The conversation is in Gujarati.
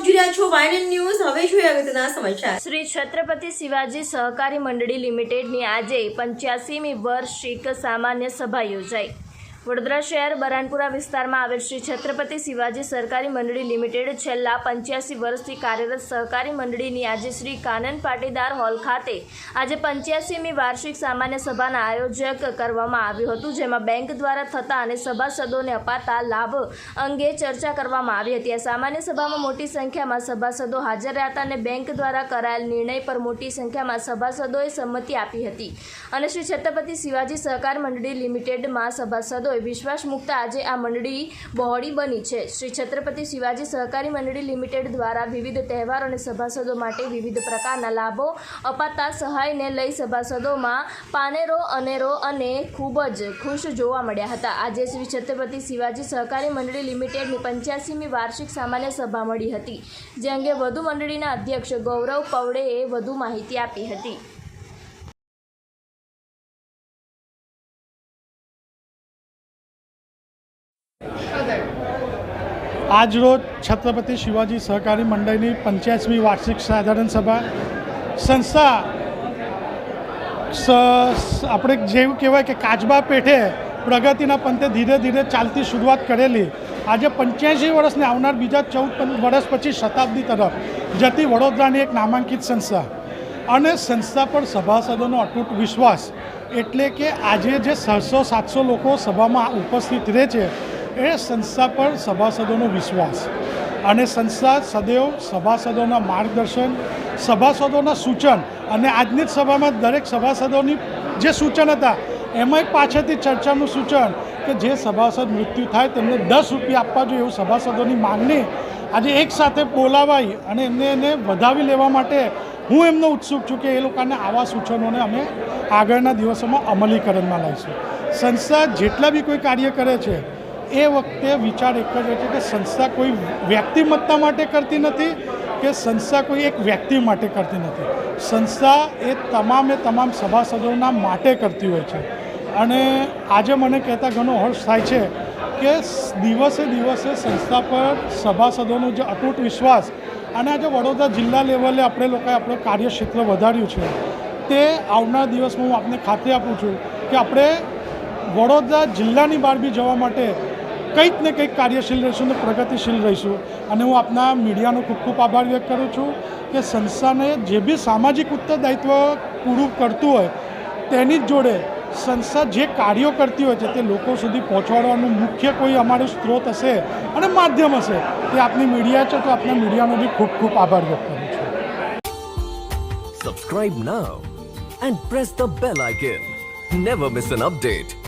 રહ્યા છો વાયનન ન્યૂઝ. હવે જોઈએ અગત્યના સમાચાર. શ્રી છત્રપતિ શિવાજી સહકારી મંડળી લિમિટેડની આજે પંચ્યાસીમી વર્ષિક સામાન્ય સભા યોજાઈ. વડોદરા શહેર બરાનપુરા વિસ્તારમાં આવેલ શ્રી છત્રપતિ શિવાજી સહકારી મંડળી લિમિટેડ છેલ્લા પંચ્યાસી વર્ષથી કાર્યરત સહકારી મંડળીની આજે શ્રી કાનન પાટીદાર હોલ ખાતે આજે પંચ્યાસીમી વાર્ષિક સામાન્ય સભાના આયોજક કરવામાં આવ્યું હતું, જેમાં બેંક દ્વારા થતા અને સભાસદોને અપાતા લાભ અંગે ચર્ચા કરવામાં આવી હતી. આ સામાન્ય સભામાં મોટી સંખ્યામાં સભાસદો હાજર રહ્યા હતા અને બેંક દ્વારા કરાયેલ નિર્ણય પર મોટી સંખ્યામાં સભાસદોએ સંમતિ આપી હતી. અને શ્રી છત્રપતિ શિવાજી સહકાર મંડળી લિમિટેડમાં સભાસદોએ વિશ્વાસ મૂકતા આજે આ મંડળી બહોળી બની છે. શ્રી છત્રપતિ શિવાજી સહકારી મંડળી લિમિટેડ દ્વારા વિવિધ તહેવારો અને સભાસદો માટે વિવિધ પ્રકારના લાભો અપાતા સહાયને લઈ સભાસદોમાં પાનેરો, અનેરો અને ખૂબ જ ખુશ જોવા મળ્યા હતા. આજે શ્રી છત્રપતિ શિવાજી સહકારી મંડળી લિમિટેડની પંચ્યાસીમી વાર્ષિક સામાન્ય સભા મળી હતી, જે અંગે વધુ મંડળીના અધ્યક્ષ ગૌરવ પવડેએ વધુ માહિતી આપી હતી. આજરોજ છત્રપતિ શિવાજી સહકારી મંડળની પંચ્યાસમી વાર્ષિક સાધારણ સભા. સંસ્થા આપણે જેવું કહેવાય કે કાચબા પેઠે પ્રગતિના પંથે ધીરે ધીરે ચાલતી શરૂઆત કરેલી. આજે પંચ્યાસી વર્ષને આવનાર બીજા ચૌદ વર્ષ પછી શતાબ્દી તરફ જતી વડોદરાની એક નામાંકિત સંસ્થા. અને સંસ્થા પર સભાસદોનો અતૂટ વિશ્વાસ. એટલે કે આજે જે છસો સાતસો લોકો સભામાં ઉપસ્થિત રહે છે એ સંસ્થા પર સભાસદોનો વિશ્વાસ અને સંસ્થા સદૈવ સભાસદોના માર્ગદર્શન, સભાસદોના સૂચન અને આજની જ સભામાં દરેક સભાસદોની જે સૂચન હતા, એમાંય પાછળથી ચર્ચાનું સૂચન કે જે સભાસદ મૃત્યુ થાય તેમને દસ રૂપિયા આપવા જોઈએ એવું સભાસદોની માગણી આજે એકસાથે બોલાવાઈ અને એમને એને વધાવી લેવા માટે હું એમનો ઉત્સુક છું કે એ લોકોના આવા સૂચનોને અમે આગળના દિવસોમાં અમલીકરણમાં લાવીશું. સંસ્થા જેટલા બી કોઈ કાર્ય કરે છે એ વખતે વિચાર એક જ હોય છે કે સંસ્થા કોઈ વ્યક્તિમત્તા માટે કરતી નથી કે સંસ્થા કોઈ એક વ્યક્તિ માટે કરતી નથી. સંસ્થા એ તમામે તમામ સભાસદોના માટે કરતી હોય છે. અને આજે મને કહેતા ઘણો હર્ષ થાય છે કે દિવસે દિવસે સંસ્થા પર સભાસદોનો જે અતૂટ વિશ્વાસ અને આજે વડોદરા જિલ્લા લેવલે આપણે લોકોએ આપણું કાર્યક્ષેત્ર વધાર્યું છે, તે આવનાર દિવસમાં હું આપને ખાતરી આપું છું કે આપણે વડોદરા જિલ્લાની બહાર બી જવા માટે કંઈક ને કંઈક કાર્યશીલ રહીશું ને પ્રગતિશીલ રહીશું. અને હું આપના મીડિયાનો ખૂબ ખૂબ આભાર વ્યક્ત કરું છું કે સંસ્થાને જે બી સામાજિક ઉત્તરદાયિત્વ પૂરું કરતું હોય, તેની જ જોડે સંસ્થા જે કાર્યો કરતી હોય છે, તે લોકો સુધી પહોંચાડવાનું મુખ્ય કોઈ અમારો સ્ત્રોત હશે અને માધ્યમ હશે, તે આપની મીડિયા છે, તો આપના મીડિયાનો બી ખૂબ ખૂબ આભાર વ્યક્ત કરું છું. Subscribe now and press the bell icon never miss an update.